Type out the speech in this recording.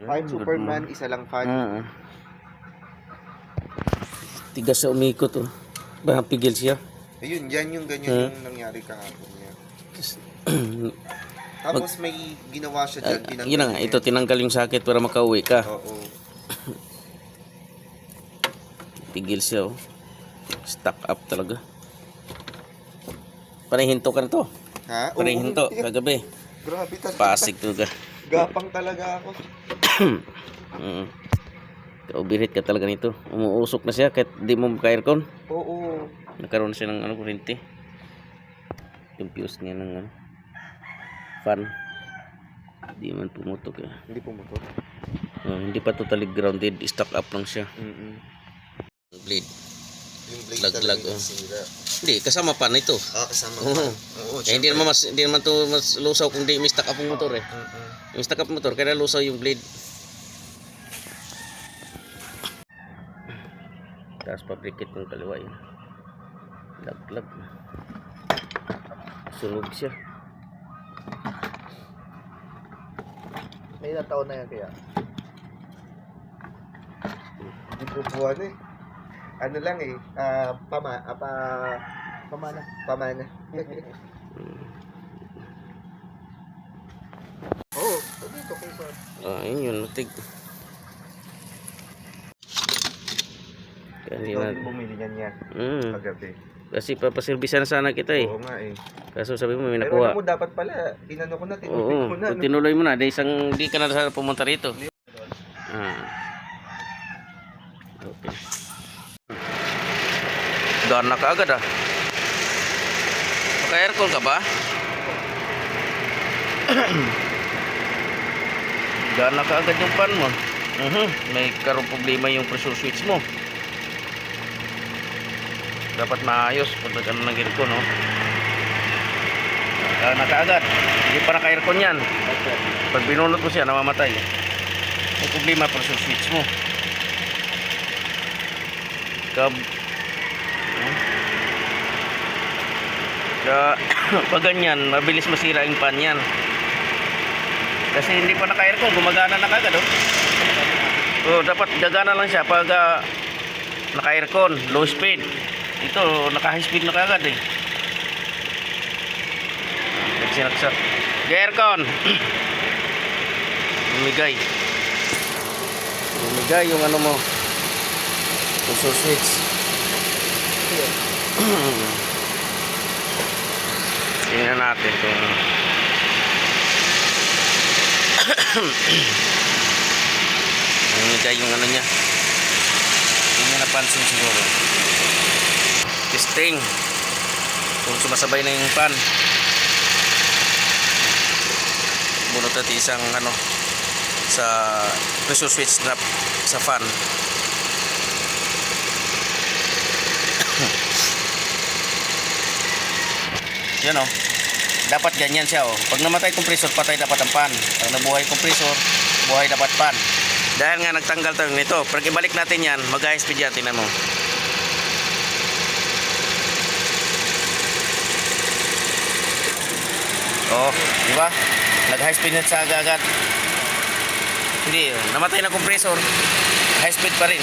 Kahit Superman, isa lang fan. Oo. Tigas sa umikot oh. Baka pigil siya. Ayun, yan yung ganyan yung nangyari kahapon niya. Mag- Tapos may ginawa siya dyan. Tinanggal yun nga, ito tinanggal yung sakit para makauwi ka. Oo. Pigil siya oh. Stuck up talaga. Panahinto ka na to. Ha? Panahinto, kagabi. Grabe talaga. Pasig to ka. Gapang talaga ako. Mm. Kaubirit ka talaga nito. Umuusok na siya kahit di mo maka-aircon. Oo. Nagkaroon siya ng ano kurente. Yung fuse niya ng ano, fan. Di man pumutok eh. Hindi pumutok. Oh, hindi pa totally grounded. Stuck up lang siya. Mm-mm. Blade. Yung blade Lag-lag, talaga oh. sira. Hindi, kasama pa na ito. Ah, kasama Oo. pa. Oo, Eh, hindi naman mas hindi naman to mas lusaw kung di may up ang motor eh. Mm-mm. Yung stuck up motor kaya lusaw yung blade. Tapos pabrikit yung kaliwa yun. Laglag. Sunog siya. May ilang taon na yan kaya? Hindi po buwan eh. Ano lang eh, ah, pama, ah, pa, pamana, pamana. Oo, oh, dito kay Bob. Ah, yun yun. Natig. Kaya hindi na... bumili niyan yan, Mm, kagabi. kasi papaservisan sana kita eh. Oo nga eh. Kaso sabi mo may Pero alam nakuha. mo, dapat pala, inano ko na, tinuloy Oo, ko na. no? tinuloy mo na. Di isang di ka na sana pumunta rito. Ah. Okay. Gana ka agad ah. Naka-aircon ka ba? Gana ka agad yung pan mo. Mhm, May karoon problema yung pressure switch mo. Dapat maayos pag ano ng aircon, no? Gana ka agad. Hindi pa naka-aircon yan. Pag binunot mo siya, namamatay. May problema pressure switch mo. Kab... Kaya, pag ganyan, mabilis masira yung pan yan. Kasi hindi pa naka-aircon, gumagana na kagad, oh. Oh, dapat gagana lang siya pag ah, naka-aircon, low speed. Ito, naka-high speed na kagad, eh. Nagsinaksak. Aircon! Bumigay. Bumigay yung ano mo. Puso switch. Tingnan natin kung Bumigay yung ano niya. Hindi niya napansin siguro. Testing. Kung sumasabay na yung pan. Bunot natin isang ano sa pressure switch strap sa fan. Yan o. Dapat ganyan siya o. Pag namatay compressor, patay dapat ang pan. Pag nabuhay compressor, buhay dapat pan. Dahil nga nagtanggal tayo nito, pag ibalik natin yan, mag-high speed yan, tingnan mo. Oh, di ba? Nag-high speed na sa agad. Hindi, namatay na compressor. High speed pa rin.